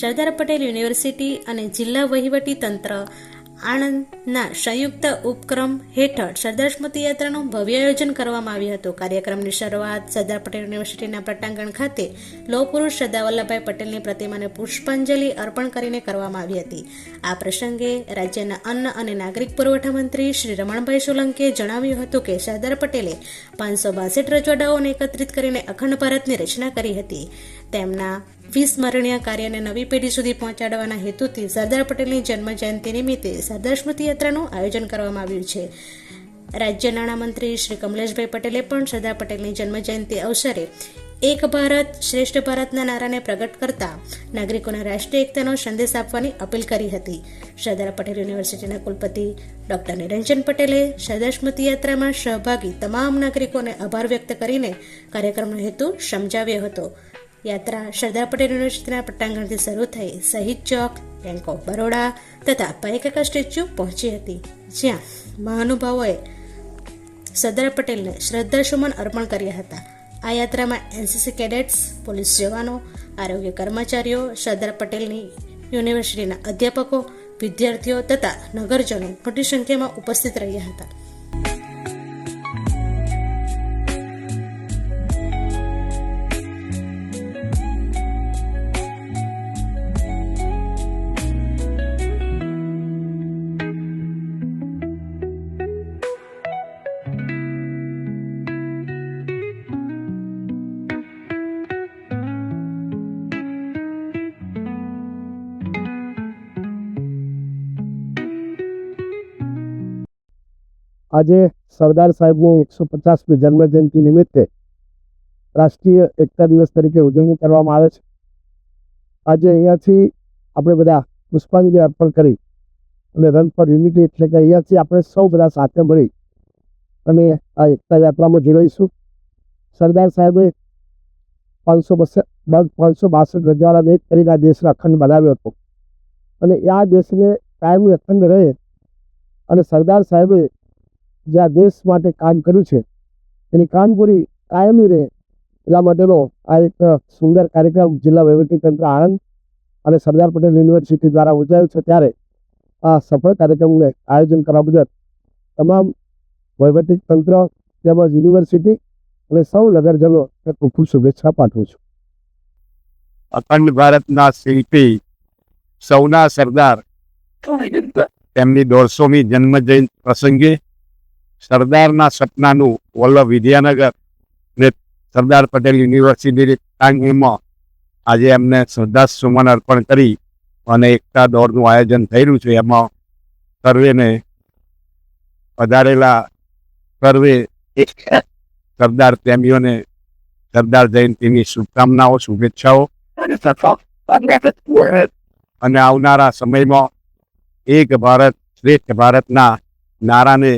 Sardar Patel university અને જિલ્લા વહીવટી તંત્ર આણંદના સંયુક્ત ઉપક્રમ હેઠળ સરદાર સ્મૃતિ યાત્રાનું ભવ્ય આયોજન કરવામાં આવ્યું હતું. કાર્યક્રમની શરૂઆત સરદાર પટેલ યુનિવર્સિટીના પટાંગણ ખાતે લોહ પુરુષ સરદાર વલ્લભભાઈ પટેલની પ્રતિમાને પુષ્પાંજલિ અર્પણ કરીને કરવામાં આવી હતી. આ પ્રસંગે રાજ્યના અન્ન અને નાગરિક પુરવઠા મંત્રી શ્રી રમણભાઈ સોલંકીએ જણાવ્યું હતું કે સરદાર પટેલે પાંચસો બાસઠ રજવાડાઓને એકત્રિત કરીને અખંડ ભારતની રચના કરી હતી. તેમના વિસ્મરણીય કાર્યને નવી પેઢી સુધી પહોંચાડવાના હેતુથી સરદાર પટેલની જન્મ જયંતિ નિમિત્તે સરદાર સ્મૃતિ યાત્રાનું આયોજન કરવામાં આવ્યું છે. રાજ્ય નાણામંત્રી શ્રી કમલેશભાઈ પટેલે પણ સરદાર પટેલની જન્મ જયંતિ અવસરે એક ભારત શ્રેષ્ઠ ભારતના નારાને પ્રગટ કરતા નાગરિકોને રાષ્ટ્રીય એકતાનો સંદેશ આપવાની અપીલ કરી હતી. સરદાર પટેલ યુનિવર્સિટીના કુલપતિ ડોક્ટર નિરંજન પટેલે સરદાર સ્મૃતિ યાત્રામાં સહભાગી તમામ નાગરિકોને આભાર વ્યક્ત કરીને કાર્યક્રમનો હેતુ સમજાવ્યો હતો. યાત્રા સરદાર પટેલ યુનિવર્સિટીના પટ્ટાંગણથી શરૂ થઈ શહીદ ચોક, બેંક ઓફ બરોડા તથા પાયકાકા સ્ટેચ્યુ પહોંચી હતી, જ્યાં મહાનુભાવોએ સરદાર પટેલને શ્રદ્ધાસુમન અર્પણ કર્યા હતા. આ યાત્રામાં એનસીસી કેડેટ્સ, પોલીસ જવાનો, આરોગ્ય કર્મચારીઓ, સરદાર પટેલની યુનિવર્સિટીના અધ્યાપકો, વિદ્યાર્થીઓ તથા નગરજનો મોટી સંખ્યામાં ઉપસ્થિત રહ્યા હતા. આજે સરદાર સાહેબની એકસો પચાસમી જન્મજયંતિ નિમિત્તે રાષ્ટ્રીય એકતા દિવસ તરીકે ઉજવણી કરવામાં આવે છે. આજે અહીંયાથી આપણે બધા પુષ્પાંજલિ અર્પણ કરી અને રન ફોર યુનિટી એટલે કે અહીંયાથી આપણે સૌ બધા સાથે મળી અને આ એકતા યાત્રામાં જોડાઈશું. સરદાર સાહેબે પાંચસો બસ પાંચસો બાસઠ રજવાડાને એક કરીને આ દેશને અખંડ બનાવ્યો હતો. અને આ દેશને કાયમી અખંડ રહે અને સરદાર સાહેબે જે આ દેશ માટે કામ કર્યું છે એની કામગીરી કાયમી રહે એટલા માટેનો આ એક સુંદર કાર્યક્રમ જિલ્લા વહીવટીતંત્ર આણંદ અને સરદાર પટેલ યુનિવર્સિટી દ્વારા ઉજવાયો છે. ત્યારે આ સફળ કાર્યક્રમને આયોજન કરવા બદલ તમામ વહીવટીતંત્ર તેમજ યુનિવર્સિટી અને સૌ નગરજનો ખૂબ ખૂબ શુભેચ્છા પાઠવું છું. અખંડ ભારતના શિલ્પી સૌના સરદાર તેમની દોઢસોમી જન્મ જયંતિ પ્રસંગે સરદારના સપનાનું વલ્લભ વિદ્યાનગર ને સરદાર પટેલ યુનિવર્સિટી ટાંગીમાં આજે એમને શ્રદ્ધા સુમન અર્પણ કરી અને એકતા દોડનું આયોજન થયેલું છે. એમાં સર્વેને પધારેલા સર્વે સરદાર પ્રેમીઓને સરદાર જયંતિની શુભકામનાઓ, શુભેચ્છાઓ અને આવનારા સમયમાં એક ભારત શ્રેષ્ઠ ભારતના નારાને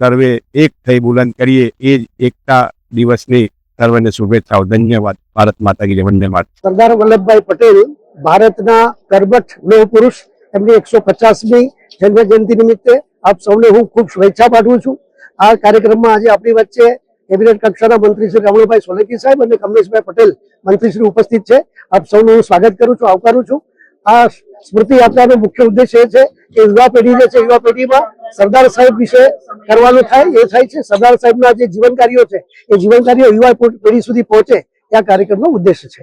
સર્વે એક થઈ બુલંદ કરીએ. એ જ એકતા દિવસની સર્વને શુભેચ્છાઓ. ધન્યવાદ. ભારત માતા કી વંદે માતા સરદાર વલ્લભભાઈ પટેલ ભારતના કર્મઠ લોહ પુરુષ એમની એકસો પચાસમી જન્મ જયંતિ નિમિત્તે આપ સૌને હું ખૂબ શુભેચ્છા પાઠવું છું. આ કાર્યક્રમમાં આજે આપણી વચ્ચે કેબિનેટ કક્ષાના મંત્રી શ્રી રમણભાઈ સોલંકી સાહેબ અને કમલેશભાઈ પટેલ મંત્રી શ્રી ઉપસ્થિત છે. આપ સૌનું હું સ્વાગત કરું છું, આવકારું છું. આ સ્મૃતિ યાત્રાનો મુખ્ય ઉદ્દેશ એ છે કે યુવા પેઢી જે છે, યુવા પેઢીમાં સરદાર સાહેબ વિશે કરવાનું થાય, એ થાય છે. સરદાર સાહેબના જે જીવન કાર્યો છે, એ જીવન કાર્યો યુવા પેઢી સુધી પહોંચે, એ આ કાર્યક્રમનો ઉદ્દેશ છે.